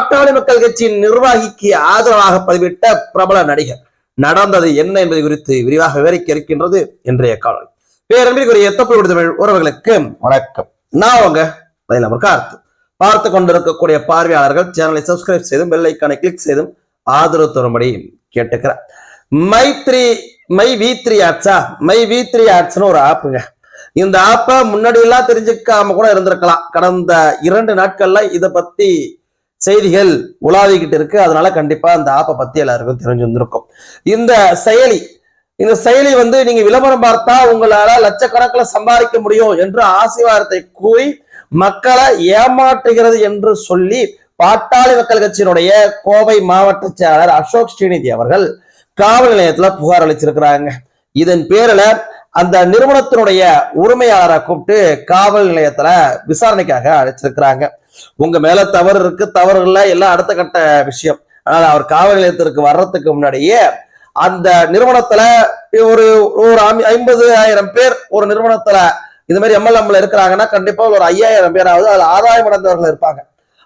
பாட்டாளி மக்கள் கட்சியின் நிர்வாகிக்கு ஆதரவாக பதிவிட்ட பிரபல நடிகர். நடந்தது என்ன என்பது குறித்து விரிவாக விவரிக்க இருக்கின்றது இன்றைய காலம் பேரன்பிற்குரிய எத்தப்பை தமிழ் உறவுகளுக்கு வணக்கம். நான் உங்க மயிலமர் கார்த்து. பார்த்து கொண்டிருக்கக்கூடிய பார்வையாளர்கள் சேனலை சப்ஸ்கிரைப் செய்தும் பெல் கிளிக் செய்தும் ஆதரவு தரும்படி கேட்டுக்கிறார் மைத்ரி மை வி த்ரீ ஆட்ஸா மை வி த்ரீ ஆட்ஸ்னு ஒரு ஆப்புங்க இந்த ஆப்பை முன்னாடி எல்லாம் தெரிஞ்சுக்காம கூட இருந்திருக்கலாம். கடந்த இரண்டு நாட்கள்ல இதை பத்தி செய்திகள் உலாவிக்கிட்டு இருக்கு. அதனால கண்டிப்பா அந்த ஆப்பை பத்தி எல்லாருக்கும் தெரிஞ்சு வந்திருக்கும் இந்த செயலி இந்த செயலி வந்து நீங்க விளம்பரம் பார்த்தா உங்களால லட்சக்கணக்கில் சம்பாதிக்க முடியும் என்று ஆசீர்வாதத்தை கூறி மக்களை ஏமாற்றுகிறது என்று சொல்லி பாட்டாளி மக்கள் கட்சியினுடைய கோவை மாவட்ட செயலாளர் அசோக் ஸ்ரீநிதி அவர்கள் காவல் நிலையத்துல புகார் அளிச்சிருக்கிறாங்க. இதன் பேரில் அந்த நிறுவனத்தினுடைய உரிமையாளரை கூப்பிட்டு காவல் நிலையத்துல விசாரணைக்காக அழைச்சிருக்கிறாங்க. உங்க மேல தவறு இருக்கு தவறு இல்லை எல்லாம் அடுத்த கட்ட விஷயம். ஆனால் அவர் காவல் நிலையத்திற்கு வர்றதுக்கு முன்னாடியே அந்த நிறுவனத்துல ஒரு ஒரு ஐம்பது ஆயிரம் பேர் ஒரு நிறுவனத்துல இது மாதிரி எம்எல்எம்ல இருக்கிறாங்கன்னா கண்டிப்பா ஒரு ஐயாயிரம் பேராவது அதுல ஆதாயம் அடைந்தவர்கள் இருப்பாங்க.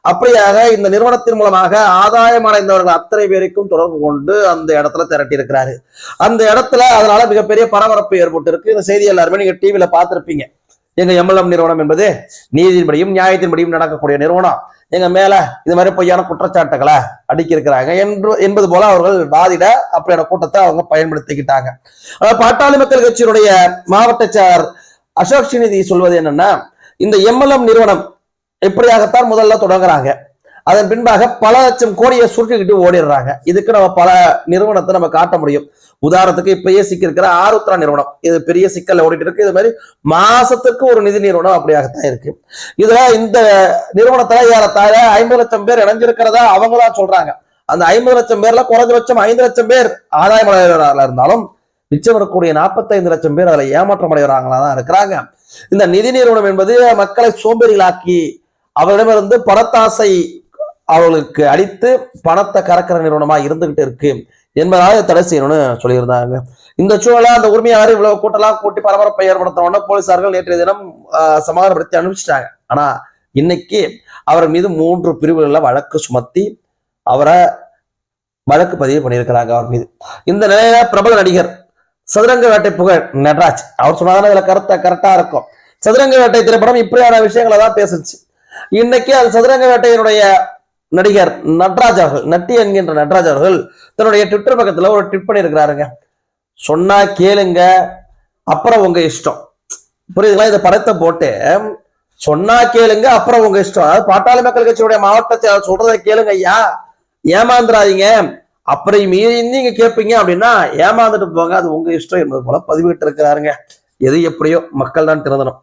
அப்படியாக இந்த நிறுவனத்தின் மூலமாக ஆதாயம் அடைந்தவர்கள் அத்தனை பேருக்கும் தொடர்பு கொண்டு அந்த இடத்துல திரட்டி இருக்கிறாரு. அந்த இடத்துல அதனால மிகப்பெரிய பரபரப்பு ஏற்பட்டு இருக்கு இந்த செய்தி எல்லாருமே நீங்க டிவியில பார்த்திருப்பீங்க. எங்க எம்எல்எம் நிறுவனம் என்பது நீதியின்படியும் நியாயத்தின்படியும் நடக்கக்கூடிய நிறுவனம். எங்க மேல இது மாதிரி பொய்யான குற்றச்சாட்டுகளை அடுக்கி இருக்கிறாங்க என்று என்பது போல அவர்கள் வாதிட அப்படியான கூட்டத்தை அவங்க பயன்படுத்திக்கிட்டாங்க. அதாவது பாட்டாளி மக்கள் கட்சியினுடைய மாவட்ட செயலர் அசோக் ஸ்ரீநிதி சொல்வது என்னன்னா இந்த எம்எல்எம் நிறுவனம் எப்படியாகத்தான் முதல்ல தொடங்குறாங்க. அதன் பின்பாக பல லட்சம் கோடியை சுருக்கிக்கிட்டு ஓடிடுறாங்க. இதுக்கு நம்ம பல நிறுவனத்தை நம்ம காட்ட முடியும். உதாரணத்துக்கு இப்பயே சிக்கியிருக்கிற ஆருத்ரா நிறுவனம். இது பெரிய சிக்கல்ல ஓடிட்டு இருக்கு. இது மாதிரி மாசத்துக்கு ஒரு நிதி நிறுவனம் அப்படியாகத்தான் இருக்கு. இதுல இந்த நிறுவனத்துல ஏறத்தாழ ஐம்பது லட்சம் பேர் இணைஞ்சிருக்கிறதா அவங்களா சொல்றாங்க. அந்த ஐம்பது லட்சம் பேர்ல குறைஞ்சபட்சம் ஐந்து லட்சம் பேர் ஆதாயம் அடைகிறவர்களா இருந்தாலும் மிச்சம் இருக்கக்கூடிய நாற்பத்தைந்து லட்சம் பேர் அதுல ஏமாற்றம் அடைவராங்களா தான் இருக்கிறாங்க. இந்த நிதி நிறுவனம் என்பது மக்களை சோம்பேறிகளாக்கி அவரிடமிருந்து பணத்தாசை அவர்களுக்கு அளித்து பணத்தை கறக்கிற நிறுவனமா இருந்துகிட்டு இருக்கு. என்பதாக தடை செய்யணும்னு சொல்லியிருந்தாங்க. இந்த சூழல அந்த உரிமையாளர் இவ்வளவு கூட்டலாம் கூட்டி பரபரப்பை ஏற்படுத்தணும்னு போலீசார்கள் நேற்றைய தினம் சமாதானப்படுத்தி அனுப்பிச்சிட்டாங்க. ஆனா இன்னைக்கு அவர் மீது மூன்று பிரிவுகள்ல வழக்கு சுமத்தி அவரை வழக்கு பதிவு பண்ணியிருக்கிறாங்க அவர் மீது. இந்த நிலையில பிரபல நடிகர் சதுரங்க வேட்டை புகழ் நடராஜ் அவர் சொன்னாதான் இதுல கருத்தை கரெக்டா இருக்கும். சதுரங்க வேட்டை திரைப்படம் இப்படியான விஷயங்களை தான் பேசுச்சு. இன்னைக்கு அது சதுரங்க வேட்டையினுடைய நடிகர் நட்ராஜ் அவர்கள் நட்டி என்கின்ற நட்ராஜ் அவர்கள் தன்னுடைய ட்விட்டர் பக்கத்துல ஒரு ட்விட் பண்ணியிருக்கிறாருங்க. சொன்னா கேளுங்க அப்புறம் உங்க இஷ்டம். புரியுதுங்களா? இந்த படத்தை போட்டு சொன்னா கேளுங்க அப்புறம் உங்க இஷ்டம். அதாவது பாட்டாளி மக்கள் கட்சியுடைய மாவட்டத்தை சொல்றதை கேளுங்க ஐயா. ஏமாந்துடாதீங்க அப்புறம் மீறி நீங்க கேட்பீங்க அப்படின்னா ஏமாந்துட்டு போங்க. அது உங்க இஷ்டம் என்பது போல பதிவிட்டு இருக்கிறாருங்க எது எப்படியோ மக்கள் தான் திறந்தனும்